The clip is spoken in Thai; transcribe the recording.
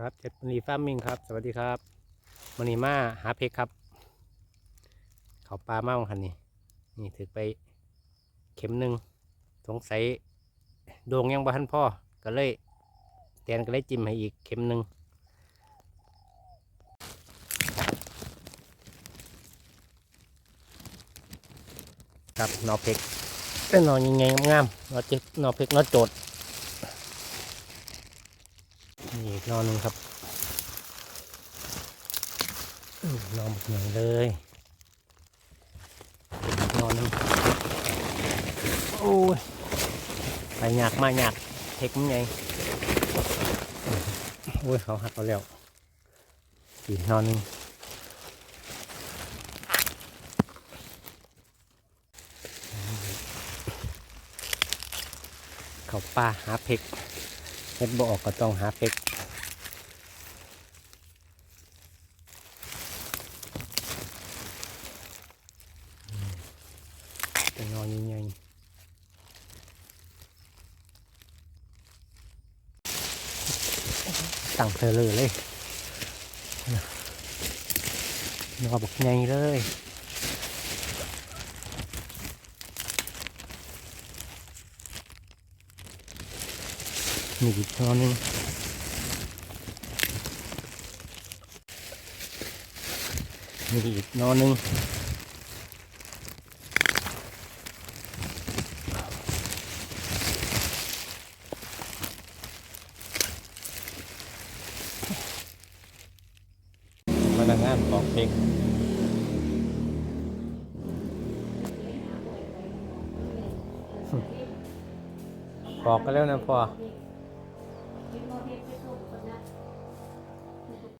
ครับเจ็ดมณีฟาร์มมิงครับ สวัสดีครับมณีมาหาเพกครับ เขาปลาเมาคันนี้นี่ถือไปเข็มหนึ่งสงสัยโด่งยังบ่ทันพ่อก็เลยแตนก็เลยจิ้มให้อีกเข็มหนึ่งครับนอเพกเป็นนอยังไงงามนอเจ็ดนอเพกนอโจดนี่ อีกนอหนึ่งครับนอนหมดเหนื่อยเลยนอนหนึงโอ้ยไปหยากมาหยากเทคมันไงโอ้ยเขาหักเราแล้วอีกนอนหนึงเขาป่าหาเพกเฮ็ดบ่ออกก็ต้องหาเพก เป็นนอนยังไงตั้งเธอเลยเลยนอนบอกไงเลยมีอีกนอนหนึงมีอีกนอนหนึง นักงานของเพ็กบอกกันแล้วนะพ่อ